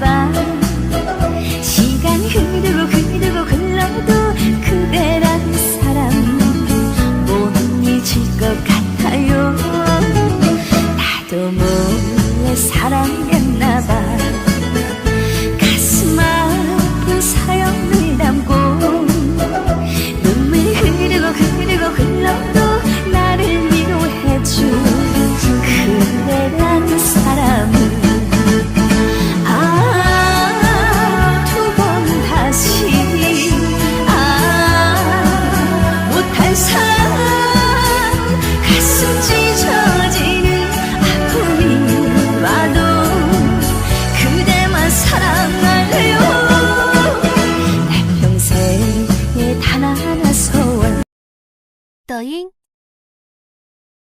봐. 시간 흐르고 흐르고 흘러도 그대란 사람 못 잊을 것 같아요. 나도 몰래 사랑했나 봐. 가슴 아픈 사연을 담고 눈물 흐르고 흐르고 흘러도 나를 미워해 준 그대란 사람 抖音。